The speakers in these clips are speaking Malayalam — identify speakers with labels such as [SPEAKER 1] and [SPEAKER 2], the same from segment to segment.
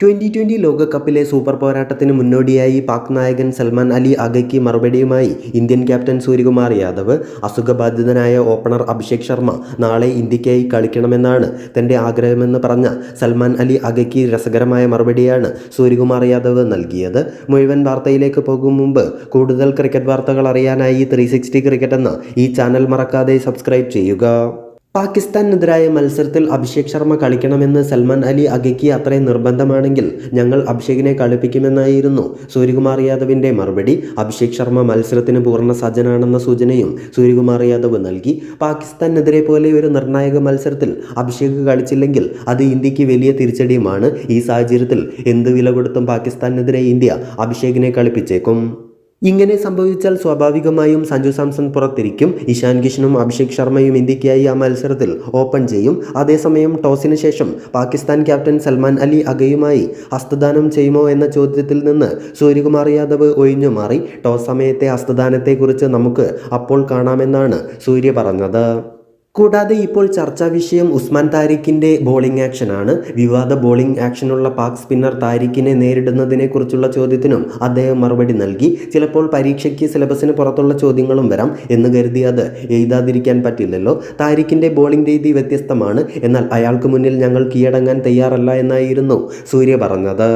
[SPEAKER 1] ട്വന്റി ട്വന്റി ലോകകപ്പിലെ സൂപ്പർ പോരാട്ടത്തിന് മുന്നോടിയായി പാക് നായകൻ സൽമാൻ അലി അഗയ്ക്ക് മറുപടിയുമായി ഇന്ത്യൻ ക്യാപ്റ്റൻ സൂര്യകുമാർ യാദവ് അസുഖബാധിതനായ ഓപ്പണർ അഭിഷേക് ശർമ്മ നാളെ ഇന്ത്യക്കായി കളിക്കണമെന്നാണ് തന്റെ ആഗ്രഹമെന്ന് പറഞ്ഞ സൽമാൻ അലി അഗയ്ക്ക് രസകരമായ മറുപടിയാണ് സൂര്യകുമാർ യാദവ് നൽകിയത്. മുഴുവൻ വാർത്തയിലേക്ക് പോകും മുമ്പ് കൂടുതൽ ക്രിക്കറ്റ് വാർത്തകൾ അറിയാനായി ത്രീ ക്രിക്കറ്റ് എന്ന ഈ ചാനൽ മറക്കാതെ സബ്സ്ക്രൈബ് ചെയ്യുക. പാകിസ്ഥാനെതിരായ മത്സരത്തിൽ അഭിഷേക് ശർമ്മ കളിക്കണമെന്ന് സൽമാൻ അലി അഗയ്ക്ക് അത്രയും നിർബന്ധമാണെങ്കിൽ ഞങ്ങൾ അഭിഷേകിനെ കളിപ്പിക്കുമെന്നായിരുന്നു സൂര്യകുമാർ യാദവിന്റെ മറുപടി. അഭിഷേക് ശർമ്മ മത്സരത്തിന് പൂർണ സജ്ജനാണെന്ന സൂചനയും സൂര്യകുമാർ യാദവ് നൽകി. പാകിസ്ഥാനെതിരെ പോലെ ഒരു നിർണായക മത്സരത്തിൽ അഭിഷേക് കളിച്ചില്ലെങ്കിൽ അത് ഇന്ത്യയ്ക്ക് വലിയ തിരിച്ചടിയുമാണ്. ഈ സാഹചര്യത്തിൽ എന്ത് വില കൊടുത്തും പാകിസ്ഥാനെതിരെ ഇന്ത്യ അഭിഷേകിനെ കളിപ്പിച്ചേക്കും. ഇങ്ങനെ സംഭവിച്ചാൽ സ്വാഭാവികമായും സഞ്ജു സാംസൺ പുറത്തിരിക്കും. ഇഷാൻ കിഷനും അഭിഷേക് ശർമ്മയും ഇന്ത്യക്കായി ആ മത്സരത്തിൽ ഓപ്പൺ ചെയ്യും. അതേസമയം ടോസിന് ശേഷം പാകിസ്ഥാൻ ക്യാപ്റ്റൻ സൽമാൻ അലി അഗയുമായി ഹസ്തദാനം ചെയ്യുമോ എന്ന ചോദ്യത്തിൽ നിന്ന് സൂര്യകുമാർ യാദവ് ഒഴിഞ്ഞു മാറി. ടോസ് സമയത്തെ ഹസ്തദാനത്തെക്കുറിച്ച് നമുക്ക് അപ്പോൾ കാണാമെന്നാണ് സൂര്യ പറഞ്ഞത്. കൂടാതെ ഇപ്പോൾ ചർച്ചാ വിഷയം ഉസ്മാൻ താരിഖിന്റെ ബോളിംഗ് ആക്ഷനാണ് വിവാദ ബോളിംഗ് ആക്ഷനുള്ള പാക് സ്പിന്നർ താരിഖിനെ നേരിടുന്നതിനെ കുറിച്ചുള്ള ചോദ്യത്തിനും അദ്ദേഹം മറുപടി നൽകി. ചിലപ്പോൾ പരീക്ഷയ്ക്ക് സിലബസിന് പുറത്തുള്ള ചോദ്യങ്ങളും വരാം എന്ന് കരുതി അത് എഴുതാതിരിക്കാൻ പറ്റില്ലല്ലോ. താരിഖിന്റെ ബോളിംഗ് രീതി വ്യത്യസ്തമാണ്. എന്നാൽ അയാൾക്ക് മുന്നിൽ ഞങ്ങൾ കീഴടങ്ങാൻ തയ്യാറല്ല എന്നായിരുന്നു സൂര്യ പറഞ്ഞത്.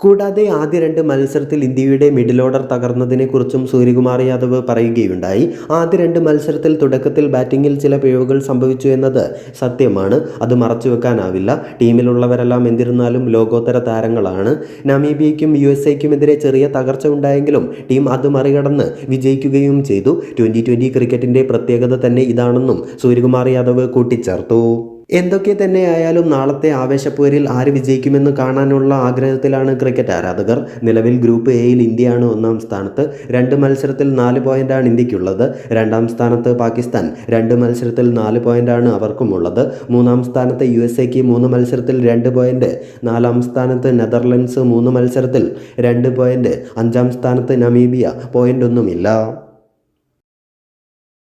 [SPEAKER 1] കൂടാതെ ആദ്യ രണ്ട് മത്സരത്തിൽ ഇന്ത്യയുടെ മിഡിൽ ഓർഡർ തകർന്നതിനെക്കുറിച്ചും സൂര്യകുമാർ യാദവ് പറയുകയുണ്ടായി. ആദ്യ രണ്ട് മത്സരത്തിൽ തുടക്കത്തിൽ ബാറ്റിംഗിൽ ചില പിഴവുകൾ സംഭവിച്ചു എന്നത് സത്യമാണ്. അത് മറച്ചു വെക്കാനാവില്ല ടീമിലുള്ളവരെല്ലാം എന്നിരുന്നാലും ലോകോത്തര താരങ്ങളാണ്. നമീബിയയ്ക്കും യു എസ് എക്കുമെതിരെ ചെറിയ തകർച്ച ഉണ്ടായെങ്കിലും ടീം അത് മറികടന്ന് വിജയിക്കുകയും ചെയ്തു. ട്വന്റി ട്വന്റി ക്രിക്കറ്റിന്റെ പ്രത്യേകത തന്നെ ഇതാണെന്നും സൂര്യകുമാർ യാദവ് കൂട്ടിച്ചേർത്തു. എന്തൊക്കെ തന്നെയായാലും നാളത്തെ ആവേശപ്പോരിൽ ആര് വിജയിക്കുമെന്ന് കാണാനുള്ള ആഗ്രഹത്തിലാണ് ക്രിക്കറ്റ് ആരാധകർ. നിലവിൽ ഗ്രൂപ്പ് എയിൽ ഇന്ത്യയാണ് ഒന്നാം സ്ഥാനത്ത്. രണ്ട് മത്സരത്തിൽ നാല് പോയിന്റാണ് ഇന്ത്യക്കുള്ളത്. രണ്ടാം സ്ഥാനത്ത് പാകിസ്ഥാൻ. രണ്ട് മത്സരത്തിൽ നാല് പോയിന്റാണ് അവർക്കുമുള്ളത്. മൂന്നാം സ്ഥാനത്ത് യു എസ് എക്ക് മൂന്ന് മത്സരത്തിൽ രണ്ട് പോയിന്റ്. നാലാം സ്ഥാനത്ത് നെതർലൻഡ്സ് മൂന്ന് മത്സരത്തിൽ രണ്ട് പോയിന്റ്. അഞ്ചാം സ്ഥാനത്ത് നമീബിയ പോയിന്റ് ഒന്നുമില്ല